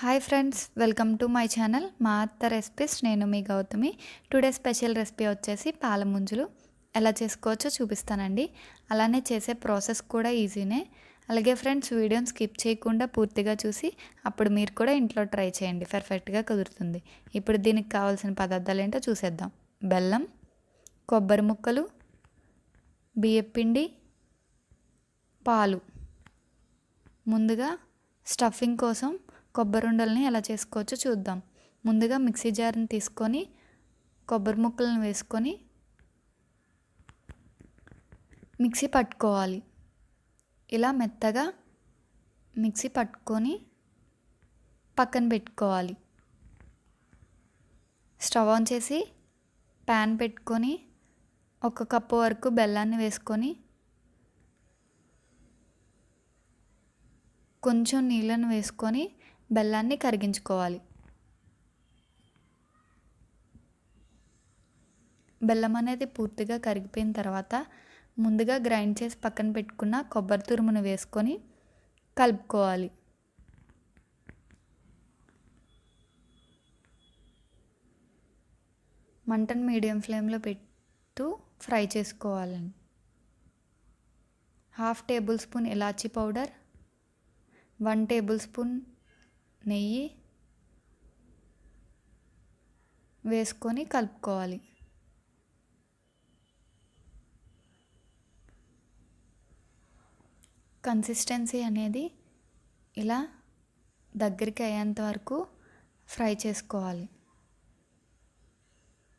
Hi friends welcome to my channel మా అత్త recipes నేను మీ గౌతమి. టుడే స్పెషల్ రెసిపీ వచ్చేసి పాలముంజులు. ఎలా చేసుకోవచ్చో చూపిస్తానండి. అలానే చేసే ప్రాసెస్ కూడా ఈజీనే అలాగే ఫ్రెండ్స్ వీడియోని స్కిప్ చేయకుండా పూర్తిగా చూసి అప్పుడు మీరు కూడా ఇంట్లో ట్రై చేయండి. పర్ఫెక్ట్గా కుదురుతుంది. ఇప్పుడు దీనికి కావాల్సిన పదార్థాలు ఏంటో చూసేద్దాం. బెల్లం కొబ్బరి ముక్కలు బియ్యపిండి పాలు. ముందుగా స్టఫింగ్ కోసం కొబ్బరి ఎలా చేసుకోవచ్చో చూద్దాం. ముందుగా మిక్సీ జార్ని తీసుకొని కొబ్బరి ముక్కలను వేసుకొని మిక్సీ పట్టుకోవాలి. ఇలా మెత్తగా మిక్సీ పట్టుకొని పక్కన పెట్టుకోవాలి. స్టవ్ ఆన్ చేసి ప్యాన్ పెట్టుకొని ఒక కప్పు వరకు బెల్లాన్ని వేసుకొని కొంచెం నీళ్ళను వేసుకొని బెల్లాన్ని కరిగించుకోవాలి. బెల్లం అనేది పూర్తిగా కరిగిపోయిన తర్వాత ముందుగా గ్రైండ్ చేసి పక్కన పెట్టుకున్న కొబ్బరి తురుమును వేసుకొని కలుపుకోవాలి. మంటను మీడియం ఫ్లేమ్లో పెట్టు ఫ్రై చేసుకోవాలండి. హాఫ్ టేబుల్ స్పూన్ ఇలాచీ పౌడర్ వన్ టేబుల్ స్పూన్ నెయ్యి వేసుకొని కలుపుకోవాలి. కన్సిస్టెన్సీ అనేది ఇలా దగ్గరికి అయ్యేంత వరకు ఫ్రై చేసుకోవాలి.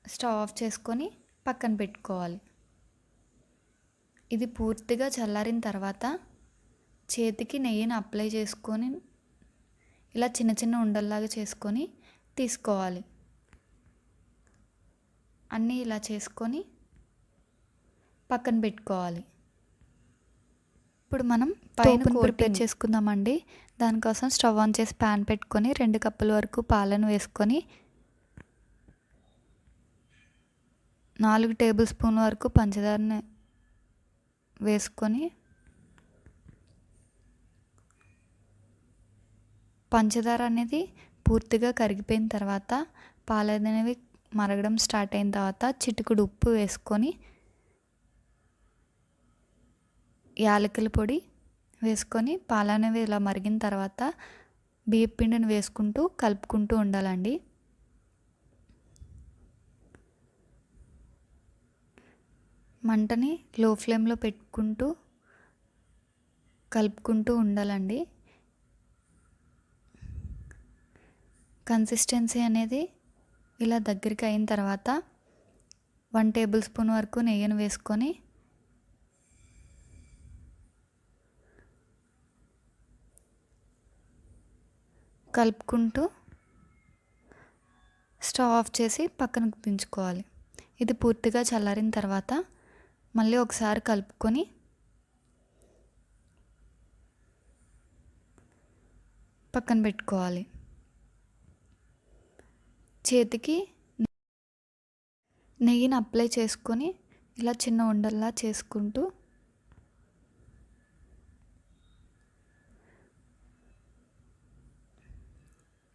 స్టవ్ ఆఫ్ చేసుకొని పక్కన పెట్టుకోవాలి. ఇది పూర్తిగా చల్లారిన తర్వాత చేతికి నెయ్యిని అప్లై చేసుకొని ఇలా చిన్న చిన్న ఉండల్లాగా చేసుకొని తీసుకోవాలి. అన్నీ ఇలా చేసుకొని పక్కన పెట్టుకోవాలి. ఇప్పుడు మనం పైన ప్రిపేర్ చేసుకుందామండి. దానికోసం స్టవ్ ఆన్ చేసి ప్యాన్ పెట్టుకొని రెండు కప్పుల వరకు పాలను వేసుకొని నాలుగు టేబుల్ స్పూన్ వరకు పంచదారని వేసుకొని పంచదార అనేది పూర్తిగా కరిగిపోయిన తర్వాత పాలు అనేవి మరగడం స్టార్ట్ అయిన తర్వాత చిటికుడు ఉప్పు వేసుకొని యాలకుల పొడి వేసుకొని పాలు అనేవి ఇలా మరిగిన తర్వాత బియ్యం పిండిని వేసుకుంటూ కలుపుకుంటూ ఉండాలండి. మంటని లో ఫ్లేమ్లో పెట్టుకుంటూ కలుపుకుంటూ ఉండాలండి. కన్సిస్టెన్సీ అనేది ఇలా దగ్గరికి అయిన తర్వాత వన్ టేబుల్ స్పూన్ వరకు నెయ్యిని వేసుకొని కలుపుకుంటూ స్టవ్ ఆఫ్ చేసి పక్కన దించుకోవాలి. ఇది పూర్తిగా చల్లారిన తర్వాత మళ్ళీ ఒకసారి కలుపుకొని పక్కన పెట్టుకోవాలి. చేతికి నెయ్యిని అప్లై చేసుకొని ఇలా చిన్న ఉండల్లా చేసుకుంటూ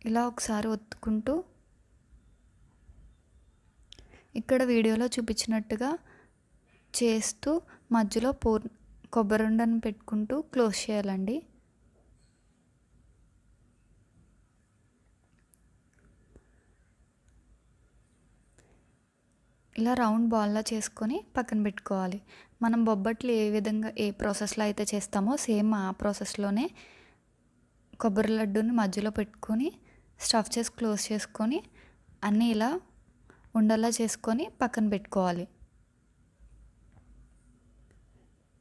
ఇలా ఒకసారి ఒత్తుకుంటూ ఇక్కడ వీడియోలో చూపించినట్టుగా చేస్తూ మధ్యలో పూర్ కొబ్బరి ఉండను పెట్టుకుంటూ క్లోజ్ చేయాలండి. ఇలా రౌండ్ బాల్లా చేసుకొని పక్కన పెట్టుకోవాలి. మనం బొబ్బట్లు ఏ విధంగా ఏ ప్రాసెస్లో అయితే చేస్తామో సేమ్ ఆ ప్రాసెస్లోనే కొబ్బరి లడ్డూని మధ్యలో పెట్టుకొని స్టఫ్ చేసి క్లోజ్ చేసుకొని అన్నీ ఇలా ఉండలా చేసుకొని పక్కన పెట్టుకోవాలి.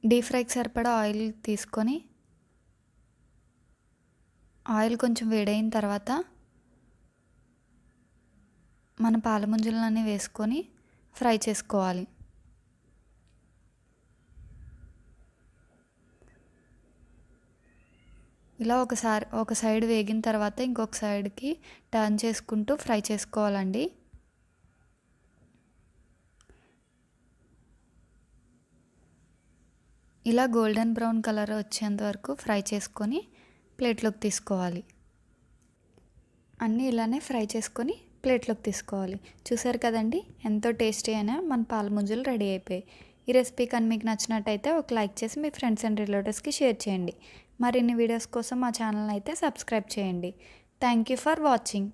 డీప్ ఫ్రైకి సరిపడా ఆయిల్ తీసుకొని ఆయిల్ కొంచెం వేడైన తర్వాత మన పాలముంజలన్నీ వేసుకొని ఫ్రై చేసుకోవాలి. ఇలా ఒకసారి ఒక సైడ్ వేగిన తర్వాత ఇంకొక సైడ్కి టర్న్ చేసుకుంటూ ఫ్రై చేసుకోవాలండి. ఇలా గోల్డెన్ బ్రౌన్ కలర్ వచ్చేంత వరకు ఫ్రై చేసుకొని ప్లేట్లోకి తీసుకోవాలి. అన్నీ ఇలానే ఫ్రై చేసుకొని ప్లేట్లోకి తీసుకోవాలి. చూసారు కదండి? ఎంతో టేస్టీ అయినా మన పాల ముంజలు రెడీ అయిపోయాయి. ఈ రెసిపీ కానీ మీకు నచ్చినట్టయితే ఒక లైక్ చేసి మీ ఫ్రెండ్స్ అండ్ రిలేటివ్స్కి షేర్ చేయండి. మరిన్ని వీడియోస్ కోసం మా ఛానల్ అయితే సబ్స్క్రైబ్ చేయండి. Thank you for watching.